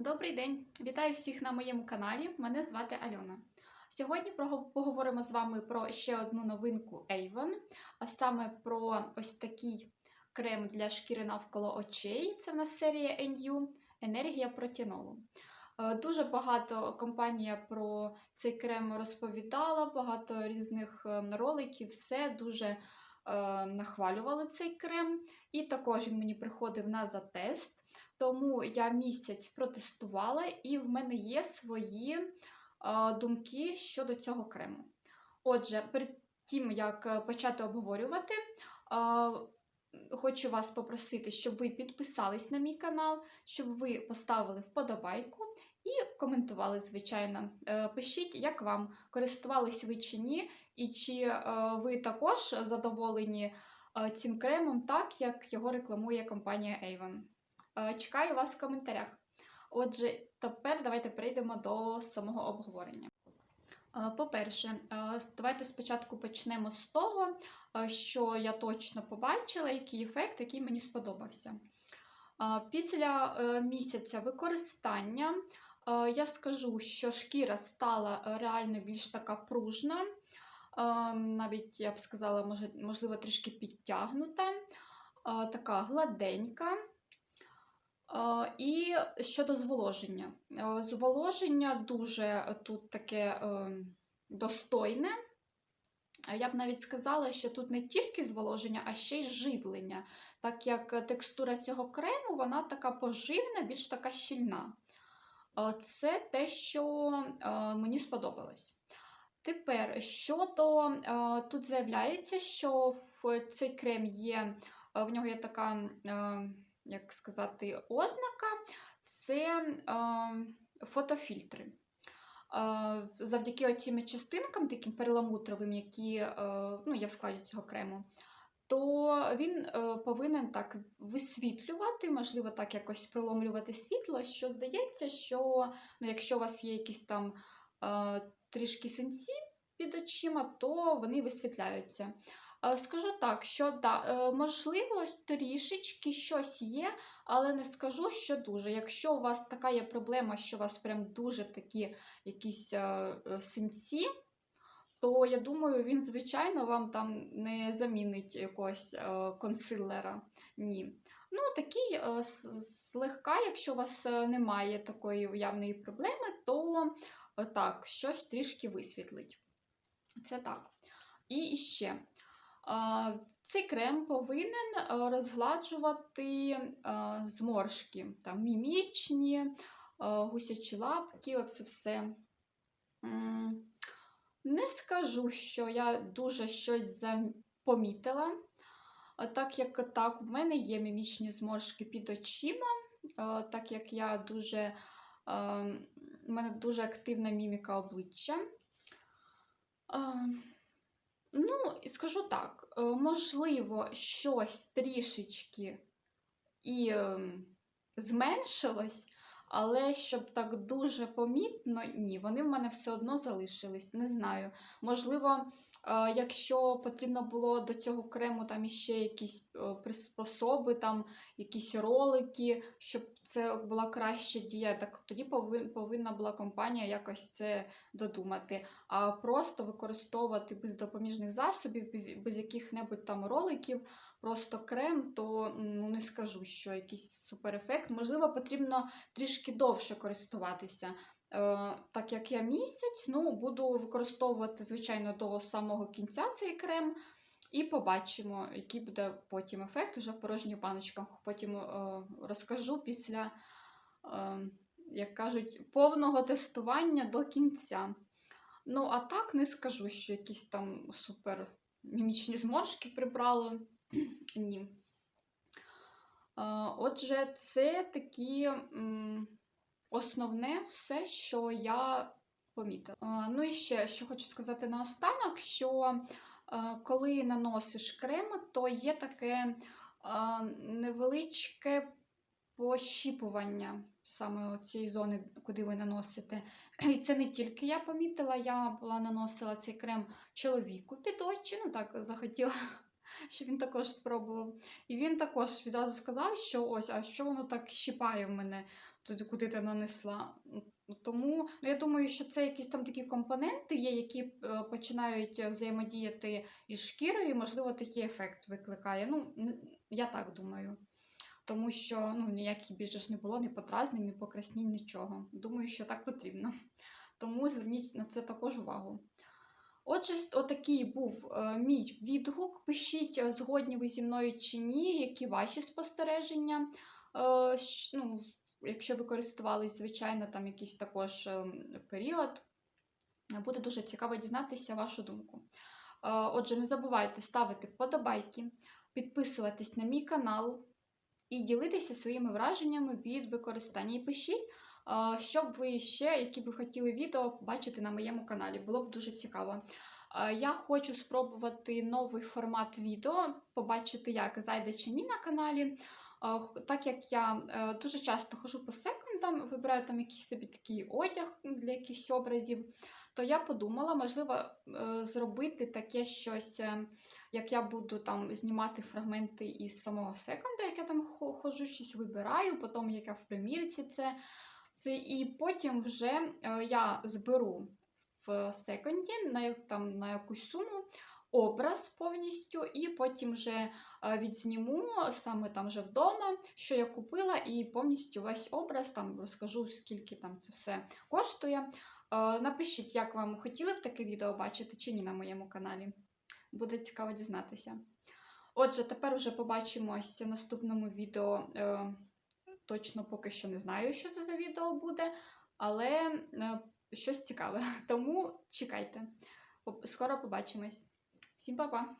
Добрий день! Вітаю всіх на моєму каналі. Мене звати Альона. Сьогодні поговоримо з вами про ще одну новинку Avon, а саме про ось такий крем для шкіри навколо очей. Це в нас серія NU Енергія протінолу. Е, Дуже багато компанія про цей крем розповідала, багато різних е, роликів, все дуже нахвалювали цей крем. І також він мені приходив на затест. Тому я місяць протестувала, і в мене є свої е, думки щодо цього крему. Отже, перед тим, як е, почати обговорювати, е, хочу вас попросити, щоб ви підписались на мій канал, щоб ви поставили вподобайку і коментували, звичайно. Е, Пишіть, як вам користувались ви чи ні, і чи е, ви також задоволені е, цим кремом, так як його рекламує компанія Avon. Чекаю вас в коментарях. Отже, тепер давайте перейдемо до самого обговорення. По-перше, давайте спочатку почнемо з того, що я точно побачила, який ефект, який мені сподобався. Після місяця використання я скажу, що шкіра стала е, реально більш така пружна, е, навіть я б сказала, можливо, трішки підтягнута, е, така гладенька. Е, І щодо зволоження. Е, Зволоження дуже тут таке е, достойне. Я б навіть сказала, що тут не тільки зволоження, а ще й живлення, так як текстура цього крему вона така поживна, більш така щільна. Це те, що е, мені сподобалось. Тепер щодо е, тут заявляється, що в цей крем є, е, в нього є така. як сказати, ознака це фотофільтри. Завдяки оцим частинкам, таким перламутровим, які ну, є в складі цього крему, то він е, повинен так висвітлювати, можливо, так якось проломлювати світло, що здається, що ну, якщо у вас є якісь там е, трішки синці під очима, то вони висвітляються. Е, Скажу так, що да, можливо, трішечки щось є, але не скажу, що дуже. Якщо у вас така є проблема, що у вас прям дуже такі якісь синці, то я думаю, він, звичайно, вам там не замінить якогось е, консилера. Ні. Ну, такий е, злегка, якщо у вас е, немає такої явної проблеми, то так, щось трішки висвітлить. Це так. І ще. Цей крем повинен розгладжувати зморшки, там мімічні, гусячі лапки, оце все. Не скажу, що я дуже щось помітила, так як так, в мене є мімічні зморшки під очима, так як я дуже, в мене дуже активна міміка обличчя. Ну, скажу так, е, можливо, щось трішечки і ем, зменшилось, але щоб так дуже помітно, ні, вони в мене все одно залишились. Не знаю. Можливо, е, якщо потрібно було до цього крему там іще якісь е, приспособи, там якісь ролики, щоб це була краща дія, так тоді повинна була компанія якось це додумати а просто використовувати без допоміжних засобів, без яких-небудь там роликів, просто крем, то ну, не скажу, що якийсь суперефект. Можливо, потрібно трішки довше користуватися. Е, так як я місяць, ну, буду використовувати, звичайно, до самого кінця цей крем. І побачимо, який буде потім ефект уже в порожніх баночках. Потім е, розкажу після, е, як кажуть, повного тестування до кінця. Ну, а так не скажу, що якісь там супер мімічні зморшки прибрали. Ні. Отже, це такі основне все, що я помітила. Ну і ще, що хочу сказати наостанок, що коли наносиш крем, то є таке невеличке пощіпування саме цієї зони, куди ви наносите. І це не тільки я помітила, я була наносила цей крем чоловіку під очі, ну так захотіла, щоб він також спробував. І він також відразу сказав, що ось, а що воно так щипає в мене туди, куди ти нанесла. Тому ну, я думаю, що це якісь там такі компоненти є, які е, починають взаємодіяти із шкірою, і, можливо, такий ефект викликає. Ну, я так думаю. Тому що ну, ніяких більше ж не було, ні подразнень, ні покраснень, нічого. Думаю, що так потрібно. Тому зверніть на це також увагу. Отже, отакий був е, мій відгук. Пишіть, е, згодні ви зі мною чи ні, які ваші спостереження. Е, ну, якщо ви користувались, звичайно, там якийсь також період. Буде дуже цікаво дізнатися вашу думку. Отже, не забувайте ставити вподобайки, підписуватись на мій канал і ділитися своїми враженнями від використання. І пишіть, що б ви ще, які б ви хотіли відео побачити на моєму каналі. Було б дуже цікаво. Я хочу спробувати новий формат відео, побачити, як зайде чи ні на каналі. Так як я е, дуже часто хожу по секондам, вибираю там якийсь собі такий одяг для якихось образів, то я подумала, можливо, е, зробити таке щось, е, як я буду там знімати фрагменти із самого секонда, як я там хо- ходжу, щось вибираю, потім як я в примірці це. Це і потім вже е, я зберу в секонді на, там, на якусь суму образ повністю, і потім вже е, відзніму саме там вже вдома, що я купила, і повністю весь образ там розкажу, скільки там це все коштує. Е, Напишіть, як вам хотіли б таке відео бачити чи ні на моєму каналі. Буде цікаво дізнатися. Отже, тепер вже побачимось в наступному відео. Точно поки що не знаю, що це за відео буде, але е, щось цікаве. Тому чекайте. Скоро побачимось. Всім па-па!